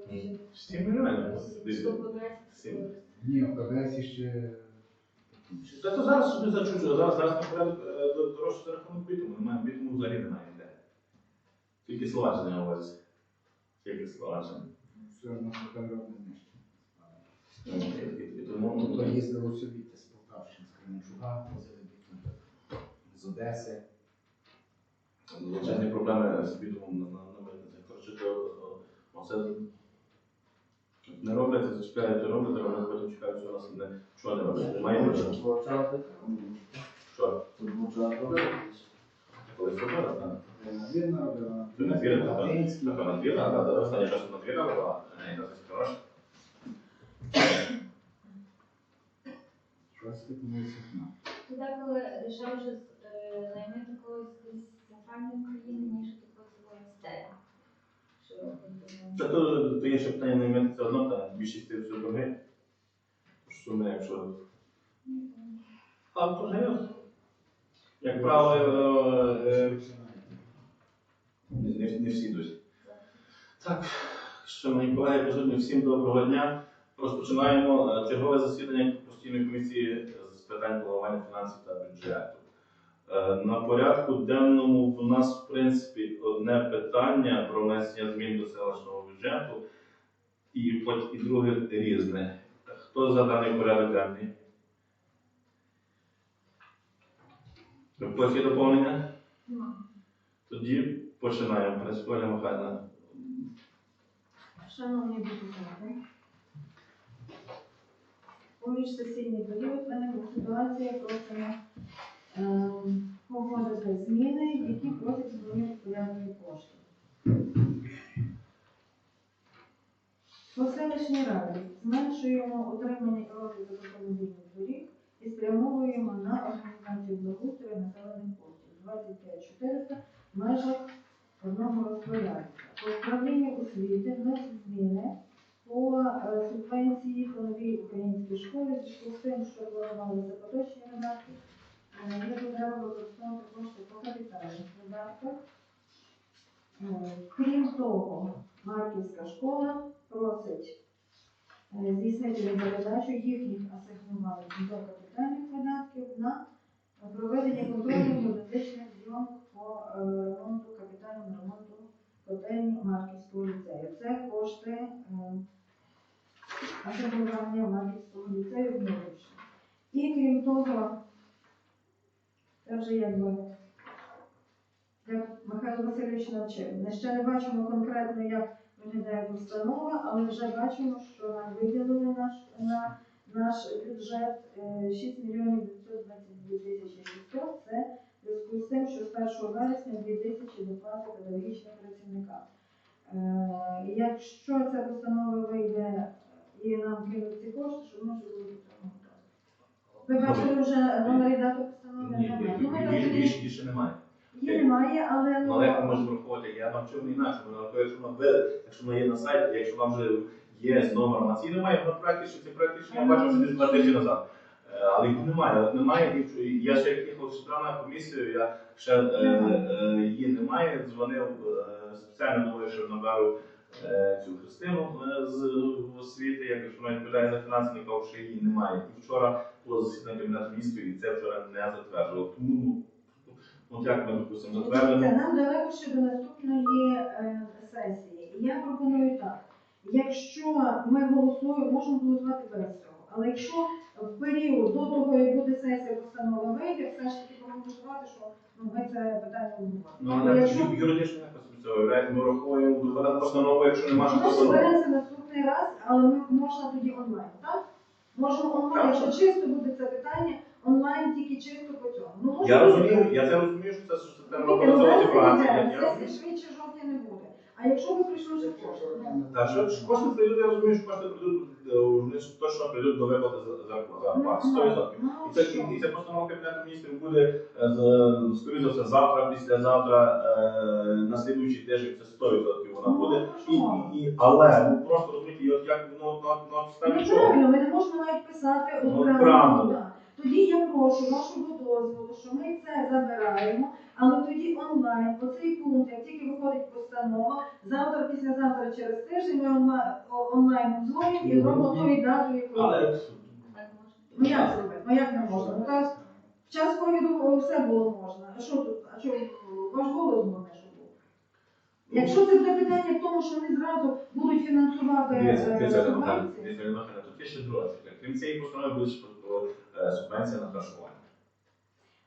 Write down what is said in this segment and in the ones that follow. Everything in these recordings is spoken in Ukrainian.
положили. Всі мільйони. Сто по 20 Всі. користується. Ні, в КБС ще Та то зараз собі зачучу, зараз зараз е, дорожче за рахунок бітуму, немає бітуму взагалі немає ніде. Тільки Словаччина на увазі. Тільки Словаччина. все одно фотограф не знищено. Ну, і- і- і Тобто ну, їздили собі з Полтавщини, з Кременчуга, возили бітум з Одеси. величезні проблеми з бітумом на, на. Коротше, оце не роблять, зачекають, роблять, роблять, потім чекають, що у нас не чого не роблять. Немає нічого. Що? Коли свобода, так. Робила. Ти не вірила, так? Український. Напевно, надвірна, а останній час надвірна була, а не хороша. Щось на. То деколи дешевше е, наймити когось з центральної України, ніж такого з місцевого. Що Це то, то ще питання не мати, це одно, та більшість це все борги. Суми, якщо. А то ж Як правило, е, е, не, не всі йдуть. Так, шановні колеги, присутні, всім доброго дня. Розпочинаємо е, чергове засідання постійної комісії з питань планування фінансів та бюджету. Е, На порядку денному в нас, в принципі, одне питання про внесення змін до селищного бюджету, і, і друге різне. Хто за даний порядок денний? Є доповнення? Нема. Тоді починаємо. Пані Оля Михайлівна. Шановні депутати, у міжсесійний період виникла ситуація, просимо ем, погодити зміни, які просять змінити порядні кошти. По селищній раді зменшуємо утримання і розвиток автомобільних доріг і спрямовуємо на організацію благоустрою населених пунктів 25 400 в межах одного розпорядку. По управлінню освіти вносять зміни по е, субвенції по новій українській школі, з тим, що планувалися поточні видатки, е, є потреба використовувати кошти по капітальних видатках. Е, Крім того, Марківська школа просить е, здійснити передачу їхніх асигнувань до капітальних видатків на проведення контрольних методичних зйомок по е, ремонту, капітальному ремонту котельні Марківського ліцею. Це кошти асигнування Марківського ліцею внутрішньо. І крім того, це вже якби як Михайло Васильович навчив. Ми ще не бачимо конкретно, як виглядає постанова, але вже бачимо, що виділили наш, на наш бюджет е, 6 мільйонів 922 тисячі 600. Це в зв'язку з тим, що з 1 вересня 2 тисячі доплати педагогічним працівникам. Е, Якщо ця постанова вийде і нам кинуть ці кошти, щоб ми вже готові. Ви бачили вже номер і дату постанови? Ні. Ну, більше, більше немає. Її немає, але ну, Але як ми можемо враховувати, я навчив не інакше, бо на то, якщо вона ви- якщо вона є на сайті, якщо вам вже є з номером, а ці немає, на проєкті, що ці проєкти я бачив собі два тижні назад. Е, Але їх немає, от немає, і я ще як їхав сюди на комісію, я ще е, е, її немає, дзвонив е, спеціально думаю, що е, цю Христину е, з освіти, як що вона відповідає за фінанси, не кажу, що її немає. І вчора було засідання кабінету міністрів, і це вчора не затверджувало. Тому ну, от як ми допустимо затвердимо. нам далеко ще до наступної е, сесії. І я пропоную так. Якщо ми голосуємо, можемо голосувати без цього. Але якщо в період до того, як буде сесія постанова вийде, все ж таки проголосувати, що ну, ми це питання обговоримо. Ну, але якщо юридично виявляється, ми рахуємо викладати постанову, якщо немає Може постанови. береться наступний раз, але ми можна тоді онлайн, так? Можемо онлайн, Так. якщо чисто буде це питання, онлайн тільки чисто по цьому. Ну, Я розумію, я це розумію, що це треба онлайн Я- я швидше жовтня не буде. А якщо ви прийшли вже кошти, ну, Так, що ж кошти прийдуть, я розумію, що кошти прийдуть, е, вони ж точно прийдуть до виплати за зарплат, 100%. ну, І це і ця постанова Кабінету міністрів буде е, з- скоріше за все завтра, післязавтра, е, на слідуючий тиждень це 100% вона Ну, буде. ну, І, і, і, але ну, просто розумієте, і от як воно на, на Ну, чого? правильно, ми не можемо навіть писати Ну, окремо. правильно. да. Тоді я прошу вашого дозволу, що ми це забираємо, але тоді онлайн, оцей пункт, як тільки виходить постанова, завтра, післязавтра через тиждень ми онлайн, онлайн дзвонимо і зробимо ту дату, яку. Але Ну як зробити? Ну як не можна? Ну так в час ковіду все було можна. А що тут? А що ваш голос головне, що був? Якщо це буде питання в тому, що вони зразу будуть фінансувати е, субвенції. Крім цієї постанови буде субвенція на харчування.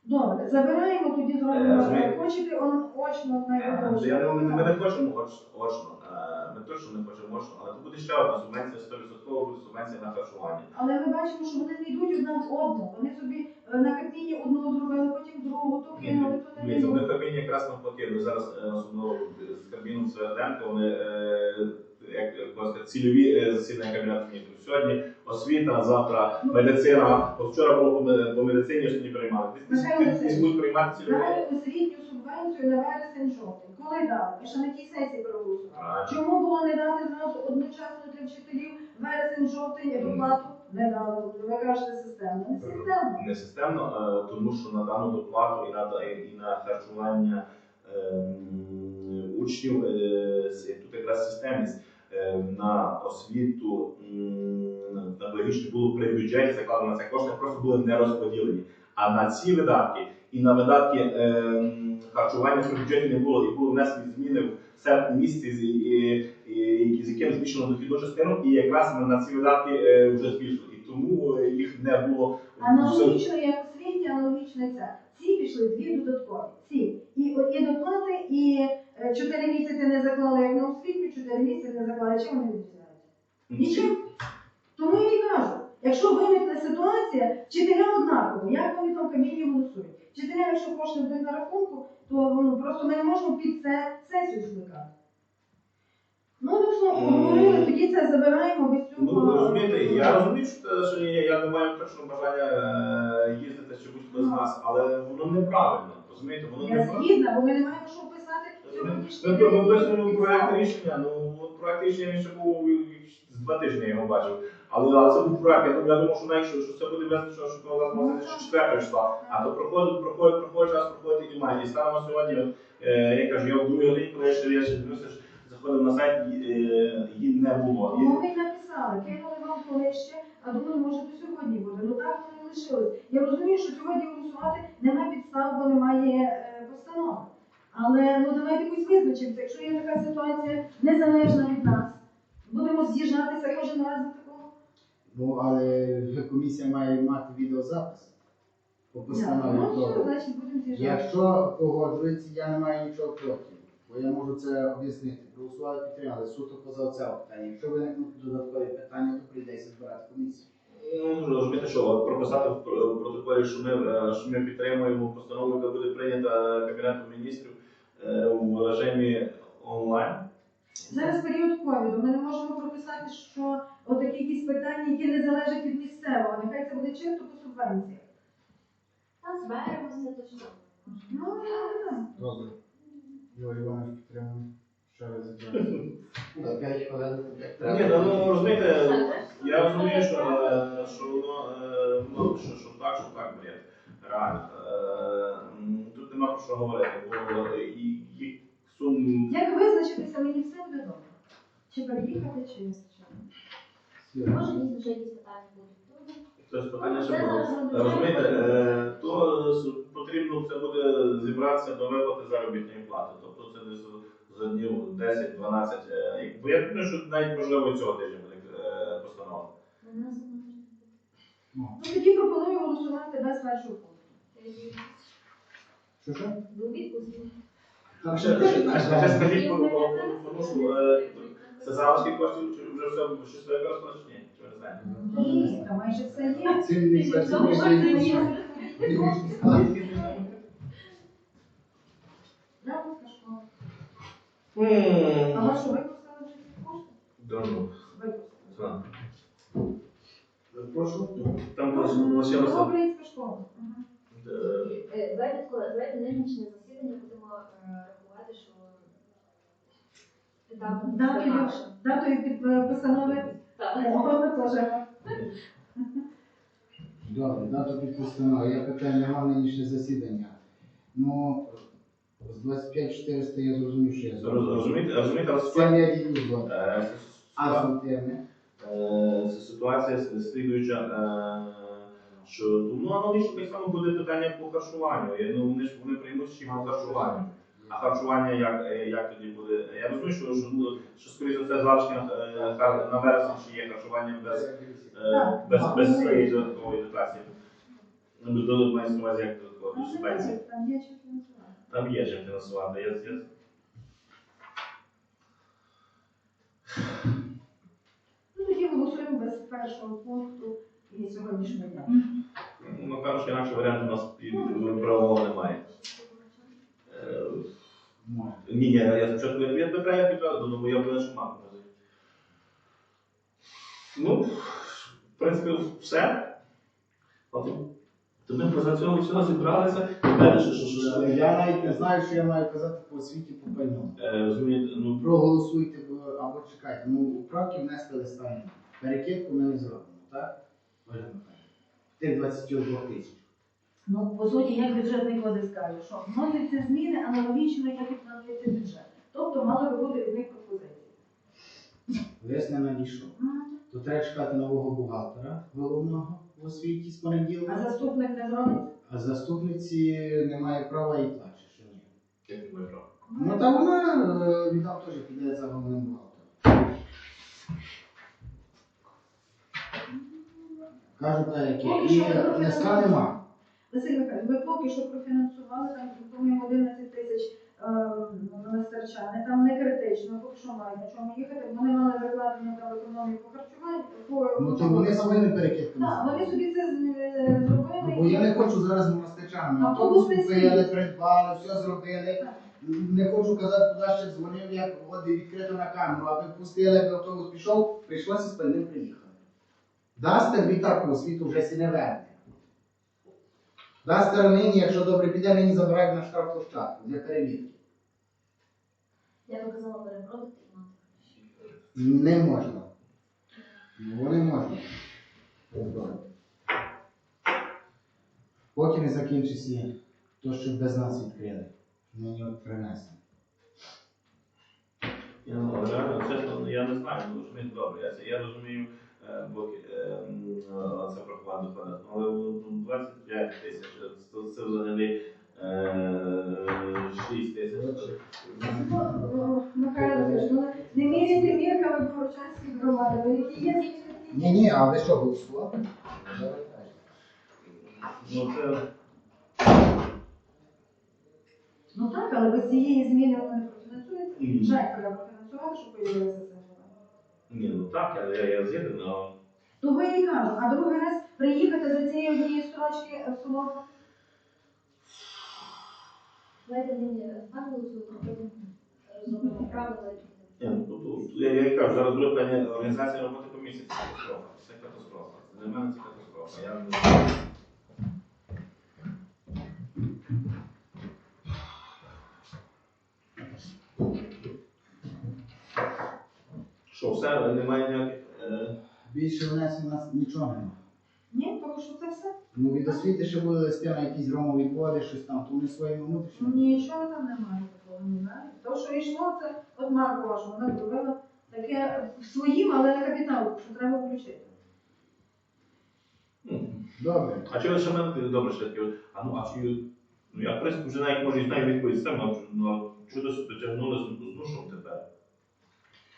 Добре, забираємо тоді Е, зробимо. розумієте? Хочете он очно Е. Я не, ми не хочемо оч- очно, е, ми точно не хочемо очно, але це буде ще одна субвенція, 100% буде субвенція на харчування. Але ми бачимо, що вони не йдуть одна в одну. Вони собі е, на кабіні одного зробили, потім другого, то кинули, то не Дивіться, вони в йдуть. Кабміні якраз навпаки, ми зараз е, особливо з Кабміном Сверденко, вони е, як як сказати, цільові е, засідання Кабінету міністрів. Сьогодні освіта, завтра медицина. От вчора було по, ме- по медицині, приймали. Михайло Десь десь будуть приймати цільові. Дали освітню субвенцію на вересень жовтень. Коли дали? Ми ще на тій сесії проголосували. Чому було не дати зразу одночасно для вчителів вересень, жовтень і доплату? Не дали. Ви кажете системно. Не системно. Не системно, е, тому що на дану доплату і на, і на харчування ем, учнів е, тут якраз системність е, на освіту на педагогічну було при бюджеті закладено це кошти, просто були не розподілені. А на ці видатки і на видатки ем, харчування при бюджеті не було, і були внесені зміни в серпні місяці, з- яким збільшено дохідну частину, і якраз на, ці видатки е, вже збільшили. І тому е, їх не було Аналогічно, як освітня, аналогічно це. Ці пішли дві додаткові. Ці. І, і доплати, і е, чотири місяці не заклали як на освітню, чотири місяці не заклали. Чим вони відрізняються? Нічим. Тому я і кажу, якщо виникне ситуація, вчителям однаково, як вони там в камінні голосують. Вчителям, якщо кошти будуть на рахунку, то ну, просто ми не можемо під це сесію скликати. Ну, так що М. говорили, тоді це забираємо без цього. Ну, розумієте, я розумію, що, що я, я не маю точно бажання е, їздити чи будь-хто з нас, але воно неправильно. Розумієте, воно Я неправильно. згідна, бо ми не маємо що ми виписуємо проєкт рішення, ну от проєкт рішення він ще був з два тижні, я його бачив. Але, але це був проєкт, я, думаю, я думав, що навіть що, це буде визначено, що коли нас може 4 числа. А то проходить, проходить, проходить час, проходить і немає. І станемо сьогодні, е, я кажу, я в другій годині, коли я ще я ще дивився, заходив на сайт, і, е, її не було. Тому ми написали, кинули вам колище, а думаю, може до сьогодні буде. Ну так воно і лишилось. Я розумію, що сьогодні голосувати немає підстав, бо немає е, постанови. Але ну давайте якось визначимося, якщо є така ситуація незалежна від нас, будемо з'їжджатися кожен раз за такого. Ну, але комісія має мати відеозапис по постанові. Ну все, того. значить будемо. Якщо погоджується, я не маю нічого проти. Бо я можу це об'яснити. Проголосувати підтримали суто поза це питання. Якщо виникнуть додаткові питання, то прийдеться збирати комісію. Ну, розумієте, що от прописати в пр- протоколі, що ми, е, що ми підтримуємо постанову, яка буде прийнята Кабінетом міністрів в режимі онлайн. Зараз період ковіду. Ми не можемо прописати, що отакі якісь питання, які не залежать від місцевого. Нехай це буде чисто по субвенціях. Та зберемося точно. Ну. Добре. Юрій Іванович підтримує. Ще раз. На 5 хвилин Ні, ну, розумієте, я розумію, що, е, що воно е, ну, що, що так, що так, блін, реально. Е, нема про що говорити, бо і, і сум. Як визначитися, мені все буде добре. Чи переїхати, чи не Може, дійсно ще якісь питання будуть. Тобто питання ще Це було. Розумієте, е, то с- потрібно це буде зібратися до виплати заробітної плати. Тобто це десь за днів 10-12. е, Бо я думаю, що навіть можливо цього тижня буде е, постанова. Ну тоді пропоную голосувати без першого пункту. Що що? до відпустку. Ще, ще, ще, ще скажіть по, по, по, по е, це залишки коштів чи вже все щось використано чи ні? Чи ви не знаєте? Ні, та майже все є. Цінний працівник. Равенська школа. А вашу випустили вже ці кошти? Давно. Випустили. Так. Прошу. Там лишилося. Добринська школа. Ага. Давайте давайте нинішнє засідання будемо е, рахувати, що Датою, датою під е, постанови. Теж. Добре, дату підписано. Є питання на нинішнє засідання. Ну, з 25-400 я зрозумів, що я зрозумів. Розумієте, розумієте, Це я дію згодом. Е, А сутемне? е, ситуація слідуюча, е, що ну аналогічно так само буде питання по харчуванню. Я, Ну, вони ж вони приймуть ще по харчуванню. А харчування як, е, як тоді буде? Я розумію, що, що, ну, що скоріше за все залишки на, е, на вересень ще є харчування без, е, без, без своєї додаткової дотації. Ну, додатково мається на увазі як додаткової субвенції. Там є чим фінансувати. Там є чим фінансувати. Я, я, Ну, тоді голосуємо без першого пункту і сьогоднішнього дня. ну, кажучи, інакше варіанту у нас під- правового немає. Е, Ні, ні, я спочатку я я Петра я підразу, ну, бо я буду мати. Ну, в принципі, все. От, То ми поза цього всього зібралися. Далі, що, що, що, що, Я навіть не знаю, що я маю казати по освіті по пальному. е, розумієте, ну, Проголосуйте бо- або чекайте. Ну, правки внесли листа. Перекидку ми не зробимо, так? Михайлівна? Тих 22 тисяч. Ну, по суті, як бюджетний кодекс каже, що вносяться зміни аналогічно, як і планується бюджет. Тобто мали би бути від них пропозиції. Не надійшов. То треба чекати нового бухгалтера головного в освіті з понеділка. А заступник не зробить? А заступниці немає права і плаче, що ні. як не права. Ну та вона е, віддав теж піде за головним бухгалтером. Кажу так, як Поки що І листа не нема. Василь Михайлович, ви поки що профінансували, там, по-моєму, 11 тисяч е, монастирчани, там не критично, поки що мають на чому їхати. Вони мали закладені там економію по харчуванню. По, Ну то вони своїми перекидками. Так, вони собі це з- е, зробили. Бо я не хочу зараз монастирчанам. Автобус Автобусний купили, придбали, все зробили. Так. Не хочу казати, куди ще дзвонив, як от відкрито на камеру, аби пустили, аби автобус пішов, прийшлося з пальним приїхати. Дастер відтак освіту вже сі не верне. Дастер нині, якщо добре піде, нині забирають на штрафплощадку для перевірки. Я би казала перепродати. Не можна. Його не можна. Поки не закінчиться то, що без нас відкрили. Нині от принесли. Я, ну, реально, я не знаю, ну, розумієте, добре, я, я розумію, е, бо е, м, е, це проховати доходить, але ну, 25 тисяч, це, це взагалі е, 6 тисяч. Ну, Михайло ну не міряйте мірками Борчанської громади, бо які є. Ні, ні, а ви що, голосували? Ну, це, Ну так, але без цієї зміни воно не профінансується. Ні. Жаль, треба профінансувати, щоб появилися символи. Ні, ну так, я, я, я згідний, але Того я і кажу, а другий раз приїхати за цією однією строчки е, в Соломку. Давайте мені а потім розробимо правила. Ні, ну, тут, тут, я, я і кажу, зараз буде питання організації роботи комісії, це катастрофа. Це катастрофа. Для мене це катастрофа. Я не все, немає ніяких. Е, Більше внесень у нас нічого немає. Ні, поки що це все. Ну від освіти ще були листи на якісь громові води, щось там, то вони своїми внутрішніми. Нічого там немає такого, не знаю. То, що йшло, це от Маркова, що вона зробила таке своїм, але на капітал, що треба включити. Добре. а чого ще мене добре ще таке? А ну, а чи ну я в принципі вже навіть може і знаю відповідь ну а чого досі дотягнули з ну що тепер?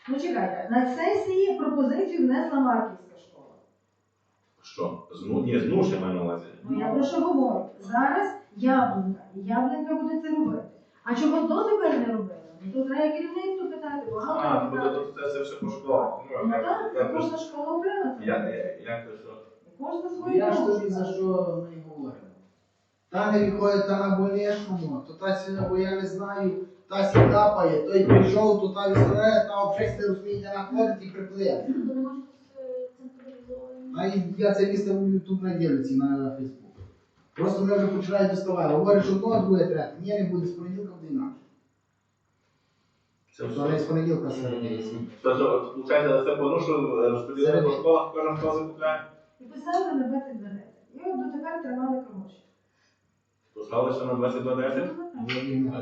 Ну чекайте, на сесії пропозицію внесла Марківська школа. Що? Зну, ні, зну ще маю на увазі. Ну я про що говорю? Зараз яблунка, яблунка буде це робити. А чого дотепер не робили? Ну то треба керівництво питати, А, багато буде питати. тут це, все по школах. Ну Ну, так, як, кожна школа окремо це. як, як, як це що? Кожна свою Я ж тобі за що ми говоримо. Та не відходить та на больничному, то та сі, бо я не знаю, та сі капає, той прийшов, то та вісере, та обшесте розумієте, находить і приплив. То не може бути централізовані. А і я це місце в YouTube на ділиці на Фейсбук. Просто мене вже починають доставати. Говорять, що одного, друге, третє. Ні, не буде, з понеділка буде інакше. Це То не з понеділка середи. Тобто, виходить, це по ну, розподілили по школах, кожен хто закупляє. І писали на 20 занять. І от дотепер тримали гроші. Поставилися на 22.10?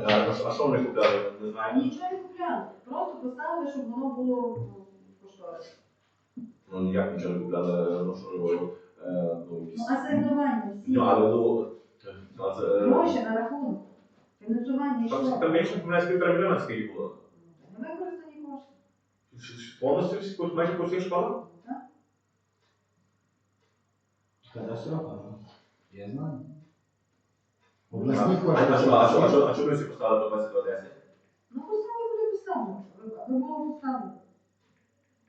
А, а що вони купляли? Не знаю. Нічого не купляли, просто поставили, щоб воно було в кошторисі. Ну, як нічого не купляли, ну що, е, ну, Ну, асигнування всі. Ну, але, ну, а це... Гроші на рахунок. Фінансування Там, йшло. там більше помиляюсь півтора мільйона скільки було. Не використані кошти. Повністю всі, майже по всіх школах? Так? Катастрофа, ну. Я знаю. А Обласні а що, а що, а що, кошти. а що ви всі поставили по 22.10? Ну, поставили буде поставлено. Ви було поставлено.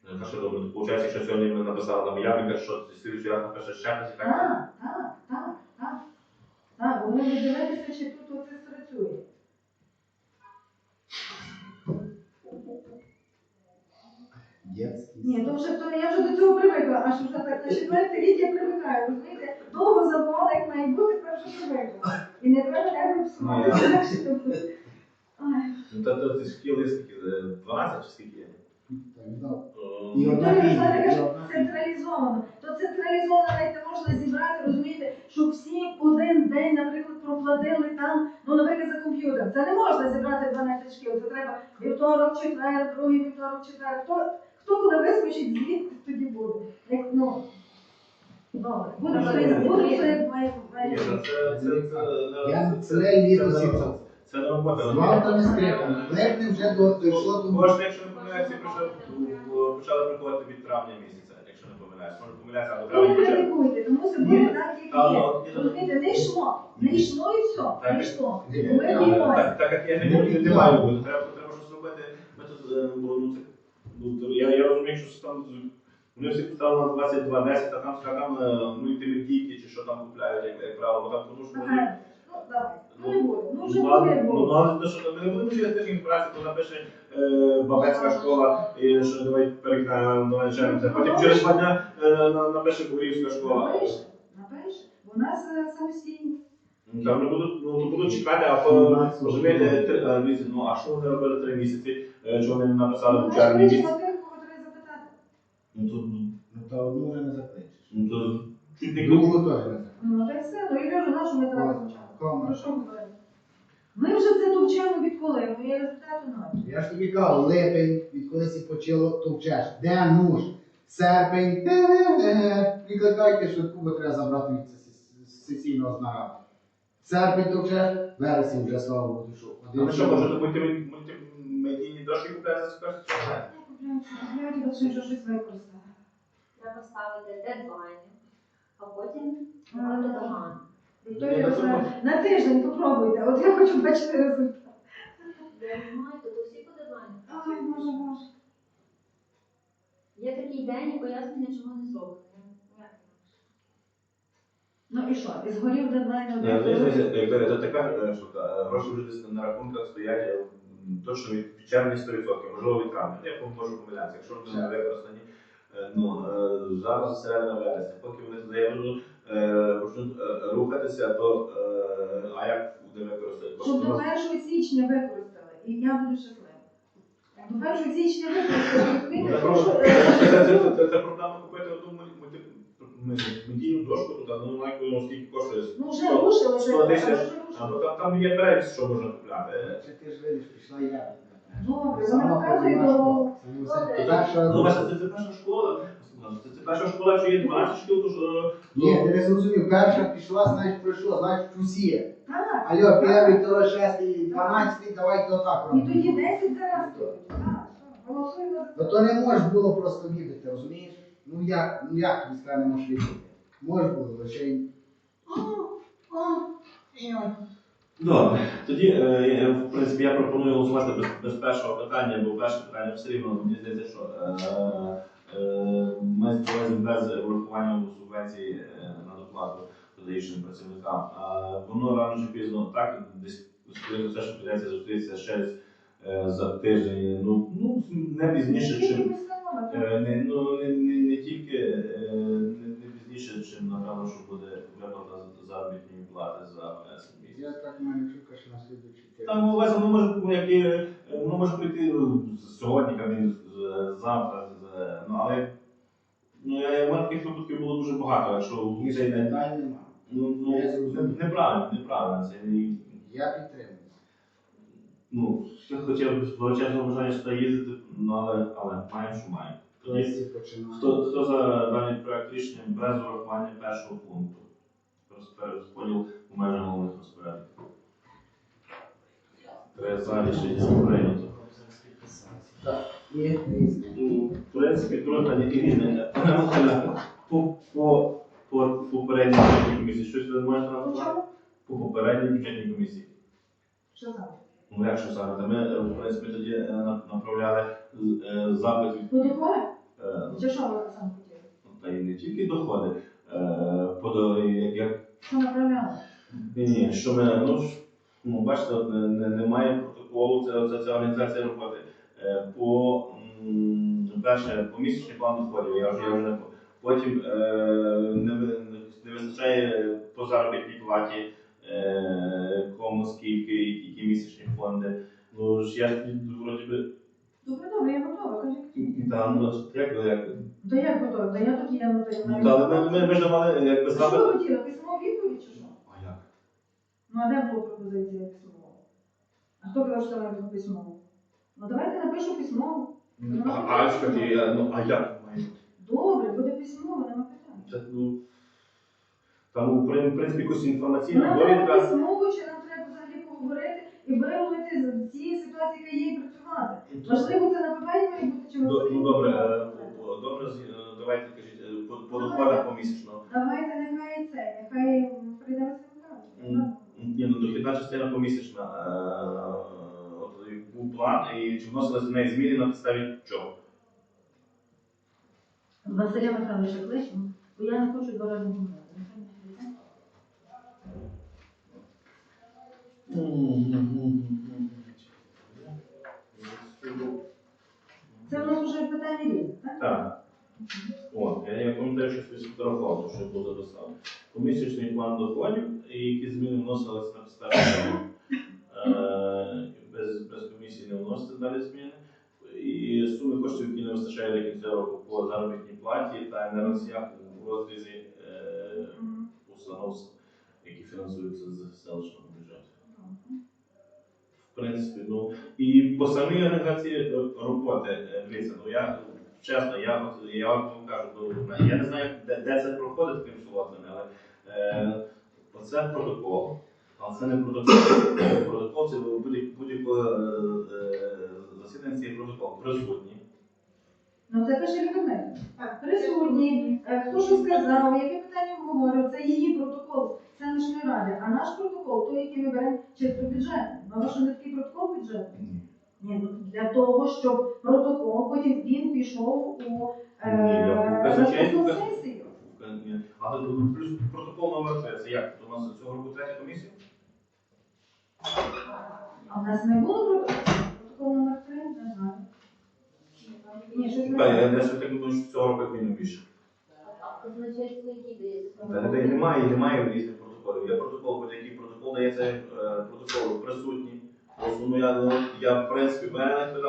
Ну, що добре, виходить, якщо сьогодні ми написали там явника, що слідчий раз напише ще щось і так. Так, так, так, так. Так, бо ми не дивитися, чи тут оце спрацює. Ні, то вже то я вже до цього привикла, аж вже так на четвертий рік я привикаю. Розумієте, довго забувала, як має бути, тепер вже привикла. І не треба нерви псувати, Ну. Ну, та, то, ці шкіли скільки? е, 12 чи скільки І Ну, одна централізовано. То централізовано навіть не можна зібрати, розумієте, щоб всі один день, наприклад, проплатили там, ну, наприклад, за комп'ютер. Це не можна зібрати 12 шкіл. Це треба вівторок, четвер, другий вівторок, четвер. Хто, хто коли вискочить, звідти тоді буде. Як, ну, добре. Буде Ну, все, ну, буде ну, все, має Ні, це, це, це, це, Я це, це це, літо це, зібрав. це не робота. З валтами скрипами. Липні вже до- дійшло до... Може, якщо не помиляюся, прийшов, почали приходити від травня місяця, якщо не помиляюсь. Може помилятися, або Ви травня не почали. критикуйте, тому Ні. буде так, як є. ну, ну, Розумієте, не йшло. Не йшло і все. Так. Не йшло. Ми Але. Так, так як я не маю бути, треба, треба щось робити. Ми тут, е, бо, ну, це, ну, то я, я розумію, що там вони всі поставили на 22.10, а там, там е, мультимедійки чи що там купляють, як, як правило, бо там тому що вони Ага. Ну. Ну. Ну, Ну, ну, ну, що, ми не будемо через тиждень праці, то напише е, бабецька школа, і що давай на навчаємося. Потім через два дня е, напише Бугрівська школа. Напише, напише. Бо у нас самостійні. Ну, Там не будуть, ну, то будуть чекати, а по, розумієте, ну, а що вони робили три місяці, чого вони не написали Ну, в червні місяці? Ну, то, Ну, та одну вже не закличеш. ну, то, чуть не Другу теж не закличеш. Ну, та й все. Ну, я кажу, нашу ми треба Ладно, звучати. кому? Про що говорити? Ми вже це товчемо відколи, ну і результату ноль. Я ж тобі кажу, липень, відколи сі почало товчеш. Де нуж? Серпень. е-е-е, Викликайте швидку, бо треба забрати від сес- сесійного знараду. Серпень товчеш, вересень вже слава Богу, що. А ми що, може, то мульти- мультимедійні дошки купляти скажете? Чи що? Я купляю, купляю, щось використати. Треба ставити дедлайни, а потім мати доган. На тиждень попробуйте, от я хочу бачити результат. Де ви маєте, то всі по дедлайну. Ой, боже, боже. Є такий день і пояснення, чого не зроблено. Ну і що? І згорів дедлайн Ні, ну, Вікторія, це така е, штука. Гроші вже десь на рахунках стоять м, точно від від 100%, можливо від травня. Я можу помилятися, якщо вони не використані. е, Ну, е, зараз середина вересня, поки вони заявлено почнуть е, рухатися, то а як вони використають? Щоб до 1 січня використали, і я буду щаслива. До 1 січня використали, Ну, це що, проблема медійну дошку, а ну навіть скільки коштує. ну вже рушили, вже тисяч. там, там є перелік, що можна купляти. Чи ти ж видиш, пішла я. Добре, Сама вони дорогу. Ну, це, це перша школа. Це, це перша школа, що є 12 шкіл, то е, Ні, ти не зрозумів, перша пішла, значить пройшло, значить усі. Алло, перший, второй, шестий, дванадцятий, давайте отак і тоді 10 зараз стоїть. Голосуємо. Бо то не можеш було просто відати, розумієш? Ну як, ну як сказати, не можеш відати? Можеш було, лише. Добре, тоді, е, я, в принципі, я пропоную голосувати без, без першого питання, бо перше питання все рівно, мені здається, що е, е, ми збираємо без врахування субвенції е, на доплату педагогічним працівникам. А воно рано чи пізно так, десь скоріше все, що прийдеться зустрітися ще е, за тиждень, ну, ну не пізніше, чим. Е, Не, ну, не, не тільки е, не, не пізніше, чим напевно, що буде виплата з- заробітної плати за місяць. Я так маю чука, що на слідуючий тиждень. Там у вас воно може ну, як і, е, воно може прийти ну, сьогодні, і з- завтра, з- ну, але Ну, я, я в мене таких випадків було дуже багато, якщо Ні, цей день. питань нема. Ну, ну Я зрозумів. неправильно, неправильно. Це не, Я підтримую. ну, я хотів величезне бажання сюди їздити, ну, але, але маємо, що маємо. Хтось починає. хто, хто за даний проект рішення без урахування першого пункту? Розподіл у межах головних розпорядників. Три за рішення прийнято. Є. Ну, в принципі, трохи і різне. По, по, по попередній бюджетній комісії. Щось ви можете нам сказати? По попередній бюджетній комісії. Що саме? Ну, як що саме? Ми, е, в принципі, тоді е, на- направляли е, запит від Доходи? е, Чи що ви саме хотіли? та й не тільки доходи. Що направляли? ні, ні, що ми, ну, ну, бачите, от, не- не- немає протоколу, це, це, це організація роботи. По, перше, по місячний план доходів, я вже, не Потім не, не вистачає по заробітній платі, кому скільки, які місячні фонди. Ну ж я вроді би, Добре, добре, я готова, кажіть. та, ну, як, ви- як, Та як готова? Та я тут є, ну то ну, та, але ми, ми, ж давали, якби Що ви хотіли? Письмо відповідь чи що? А як? Ну а де була пропозиція письмова? А хто казав, що бути письмово? Ну давайте напишу письмово. Ну, А, а, я- ну, а як? Добре, буде письмово, нема питань. Це, ну, там, в принципі, якусь інформаційна Нам треба довідка. письмово, чи нам треба взагалі поговорити і виявити з цієї ситуації, яка є, і працювати. Важливо це на папері має бути чи До- Ну, добре, е, по- добре, з- е, давайте кажіть, е, по, по доходах помісячно. Давайте нехай це, нехай прийде Василь М. Ні, ну дохідна частина помісячна. Е, От був план, і чи вносилися в неї зміни на підставі чого? Василя Михайловича кличемо, бо я не хочу два рази гуляти. Це в нас вже питання різне, так? Так. О, я, я пам'ятаю, що щось фотографував, що я був записав. Помісячний план доходів, і які зміни вносилися на підставі. Е, без, без комісії не вносити далі зміни. І суми коштів, які не вистачає до кінця року по заробітній платі та енергосіях у розрізі е, установ, які фінансуються з селищного. В принципі, ну і по самій організації е, роботи, е, дивіться, ну я чесно, я от я вам кажу, ну, я не знаю, де, де це проходить таким солодним, але е, оце протокол, але це не протокол. Протокол це будь- будь-якого е, засідання це протокол присутній. Ну це пише Людмила. Присутні, е, хто що сказав, яке питання обговорив, це її протокол селищної ради. А наш протокол, той, який ми беремо чисто бюджетний. Ну, а що не такий протокол бюджетний? Ні, ну для того, щоб протокол, потім він пішов у е, наступну сесію. Ні. А тут плюс протокол номер 3, це як? У нас цього року третя комісія? А в нас не було протоколу? Протокол номер 3, не знаю. Ні, щось я думаю, що цього року як мінімум більше. А казначейство які дається? Та не- немає, немає різних протоколів. Є протокол, будь-який протокол дається е, протокол присутній. Ось, ну, я, я, в принципі, мене